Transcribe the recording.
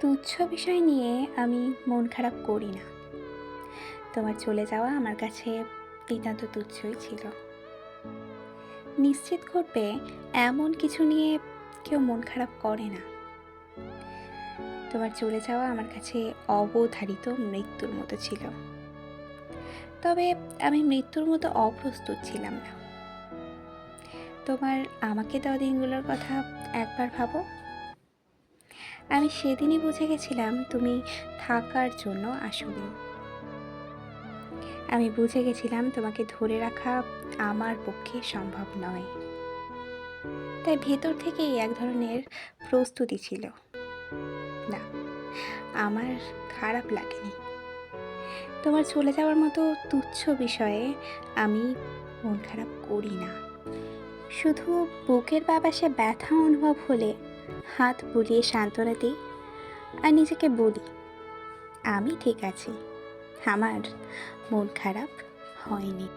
তুচ্ছ বিষয় নিয়ে আমি মন খারাপ করি না। তোমার চলে যাওয়া আমার কাছে নিতান্ত তুচ্ছই ছিল। নিশ্চিত করবে এমন কিছু নিয়ে কেউ মন খারাপ করে না। তোমার চলে যাওয়া আমার কাছে অবধারিত মৃত্যুর মতো ছিল। তবে আমি মৃত্যুর মতো অপ্রস্তুত ছিলাম না। তোমার আমাকে দেওয়া দিনগুলোর কথা একবার ভাবো। আমি সেদিনই বুঝে গেছিলাম তুমি থাকার জন্য আসনি। আমি বুঝে গেছিলাম তোমাকে ধরে রাখা আমার পক্ষে সম্ভব নয়। তাই ভেতর থেকেই এক ধরনের প্রস্তুতি ছিল। না, আমার খারাপ লাগেনি। তোমার চলে যাওয়ার মতো তুচ্ছ বিষয়ে আমি মন খারাপ করি না। শুধু বুকের বাবাসে ব্যথা অনুভব হলে হাত বুলিয়ে সান্ত্বনা দিই আর নিজেকে বলি আমি ঠিক আছি। আমার মন খারাপ হয়নি।